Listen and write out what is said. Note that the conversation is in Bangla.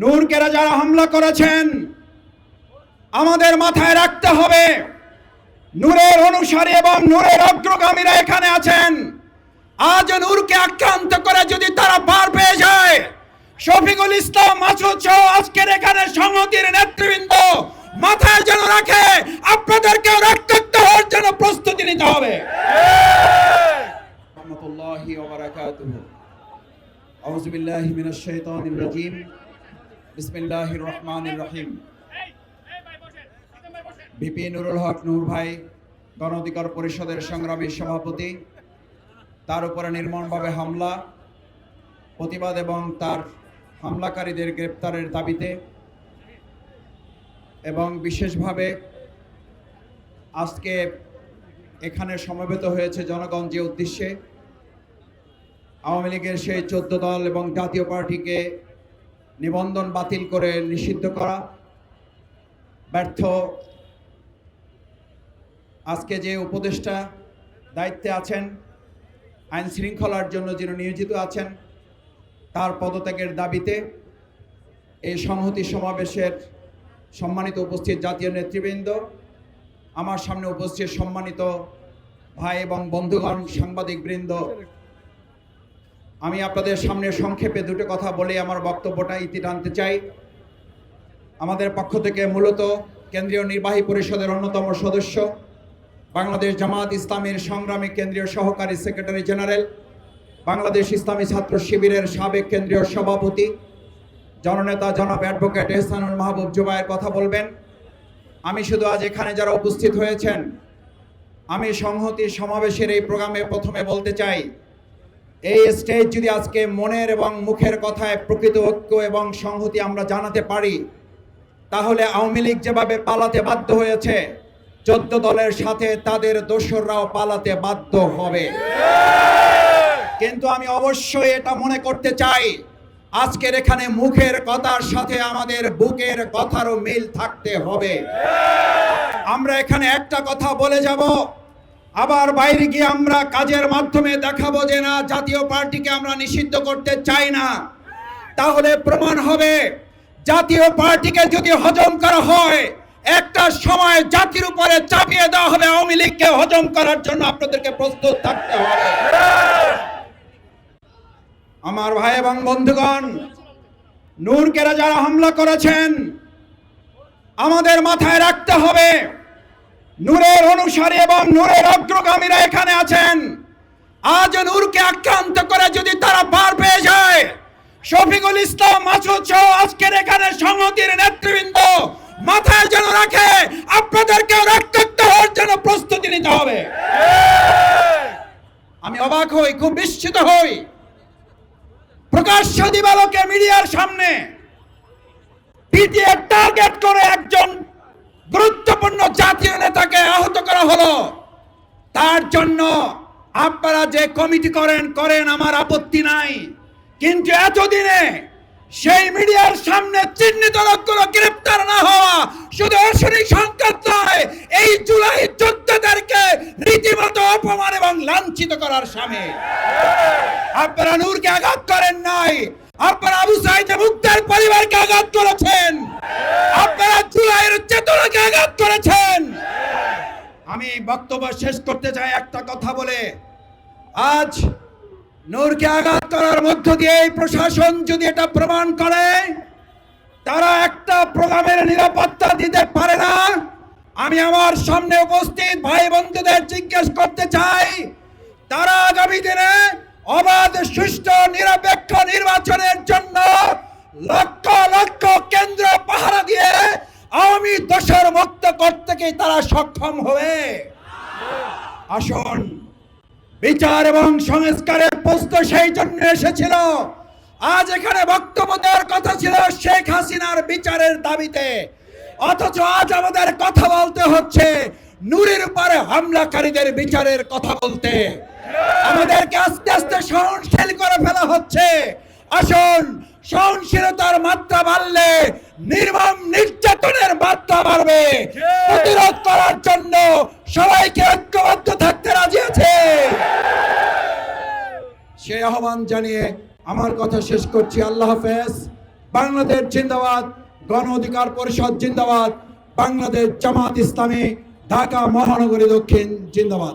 নূরকেরা যারা হামলা করেছেন, আমাদের মাথায় রাখতে হবে, নূরের অনুসারী এবং নূরের অগ্রগামীরা এখানে আছেন। আজ নূরকে আক্রান্ত করে যদি তারা পার পেয়ে যায়, শফিকুল ইসলাম, মাসুদ সহ আজকের এখানে সংহতির নেতৃবৃন্দ মাথায় যেন রাখে আপনাদেরকে রক্তাক্ত হওয়ার জন্য প্রস্তুতি নিতে হবে। আউযু বিল্লাহি মিনাশ শাইতানির রাজীম। বিসমিল্লাহির রহমানির রহিম। বিপি নুরুল হক নূর ভাই গণ অধিকার পরিষদের সংগ্রামী সভাপতি তার উপরে নির্মমভাবে হামলা প্রতিবাদ এবং তার হামলাকারীদের গ্রেপ্তারের দাবিতে এবং বিশেষভাবে আজকে এখানে সমবেত হয়েছে জনগণ যে উদ্দেশ্যে আওয়ামী লীগের সেই চোদ্দ দল এবং জাতীয় পার্টিকে নিবন্ধন বাতিল করে নিষিদ্ধ করা। ব্যর্থ। আজকে যে উপদেষ্টা দায়িত্বে আছেন, আইন শৃঙ্খলার জন্য যিনি নিয়োজিত আছেন, তার পদত্যাগের দাবিতে এই সংহতি সমাবেশের সম্মানিত উপস্থিত জাতীয় নেতৃবৃন্দ, আমার সামনে উপস্থিত সম্মানিত ভাই এবং বন্ধুগণ, সাংবাদিকবৃন্দ আমি আপনাদের সামনে সংক্ষেপে দুটো কথা বলে আমার বক্তব্যটা ইতি টানতে চাই। আমাদের পক্ষ থেকে মূলত কেন্দ্রীয় নির্বাহী পরিষদের অন্যতম সদস্য, বাংলাদেশ জামাত ইসলামের সংগ্রামী কেন্দ্রীয় সহকারী সেক্রেটারি জেনারেল, বাংলাদেশ ইসলামী ছাত্র শিবিরের সাবেক কেন্দ্রীয় সভাপতি, জননেতা জনাব অ্যাডভোকেট এহসানুল মাহবুব জুবায়ের কথা বলবেন। আমি শুধু আজ এখানে যারা উপস্থিত হয়েছেন, আমি সংহতি সমাবেশের এই প্রোগ্রামে প্রথমে বলতে চাই এই স্টেজ যদি আজকে মনের এবং মুখের কথায় প্রকৃত ঐক্য এবং সংহতি আমরা জানাতে পারি, তাহলে আওয়ামী লীগ যেভাবে পালাতে বাধ্য হয়েছে, চোদ্দ দলের সাথে তাদের দোসররাও পালাতে বাধ্য হবে। কিন্তু আমি অবশ্যই এটা মনে করতে চাই, আজকের এখানে মুখের কথার সাথে আমাদের বুকের কথারও মিল থাকতে হবে। আমরা এখানে একটা কথা বলে যাব আবার বাইরে গিয়ে আমরা কাজের মাধ্যমে দেখাবো যে না, জাতীয় পার্টিকে আমরা নিষিদ্ধ করতে চাই না। তাহলে প্রমাণ হবে, জাতীয় পার্টিকে যদি হজম করা হয়, একটা সময় জাতির উপরে চাপিয়ে দেওয়া হবে আওয়ামী লীগকে হজম করার জন্য আপনাদেরকে প্রস্তুত থাকতে হবে। আমার ভাই এবং বন্ধুগণ, নূরকেরা যারা হামলা করেছেন, আমাদের মাথায় রাখতে হবে নূরের অনুসারী এবং নূরের অগ্রগামীরা এখানে আছেন। আজ নূরকে আক্রান্ত করে যদি তারা পার পেয়ে যায়, শফিকুল ইসলাম মাসুদ সহ আজকের এখানে সংহতির নেতৃবৃন্দ মাথায় যেন রাখে আপনাদেরকে রক্তাক্ত হওয়ার জন্য প্রস্তুতি নিতে হবে। আমি অবাক হই, খুব বিস্মিত হই। প্রকাশ্য দিবালকে মিডিয়ার সামনে পিটিএ টার্গেট করে একজন গুরুত্বপূর্ণ জাতীয় নেতাকে আহত করা হলো। তার জন্য আপনারা যে কমিটি করেন করেন আমার আপত্তি নাই। কিন্তু এতদিনে সেই মিডিয়ার সামনে চিহ্নিত লোকগুলো গ্রেপ্তার না হওয়া শুধু অশনি সংকট নয়, এই জুলাই যোদ্ধাদেরকে রীতিমতো অপমান এবং লাঞ্ছিত করার সামনে আপনারা নূরকে আঘাত করেন নাই। আপনারা আবু সাইদ মুক্তার পরিবারকে আঘাত করেছেন। আপনারা চেতনাকে আঘাত করেছেন। আমি বক্তব্য শেষ করতে চাই একটা কথা বলে। আজ নূরকে আঘাত করার মধ্য দিয়ে এই প্রশাসন যদি এটা প্রমাণ করে, তারা একটা প্রোগ্রামের নিরাপত্তা দিতে পারে না। আমি আমার সামনে উপস্থিত ভাই বন্ধুদের জিজ্ঞেস করতে চাই, তারা আগামী দিনে অবাধ, সুষ্ঠু তারা সক্ষম হবে। আসুন। বিচার এবং সংস্কারের প্রশ্ন সেই জন্য এসেছিল। আজ এখানে বক্তব্য দেওয়ার কথা ছিল শেখ হাসিনার বিচারের দাবিতে। অথচ আজ আমাদের কথা বলতে হচ্ছে নূরের উপরে হামলাকারীদের বিচারের কথা বলতে। আমাদেরকে আস্তে আস্তে সহনশীল করে ফেলা হচ্ছে। আসুন, সহনশীলতার মাত্রা বাড়লে নির্মম নির্যাতনের মাত্রা বাড়বে। প্রতিরোধ করার জন্য সবাইকে ঐক্যবদ্ধ থাকতে রাজি আছে। সেই আহ্বান জানিয়ে আমার কথা শেষ করছি। আল্লাহ হাফেজ। বাংলাদেশ জিন্দাবাদ গণ অধিকার পরিষদ জিন্দাবাদ বাংলাদেশ জামাত ইসলামী ঢাকা মহানগরী দক্ষিণ জিন্দাবাদ।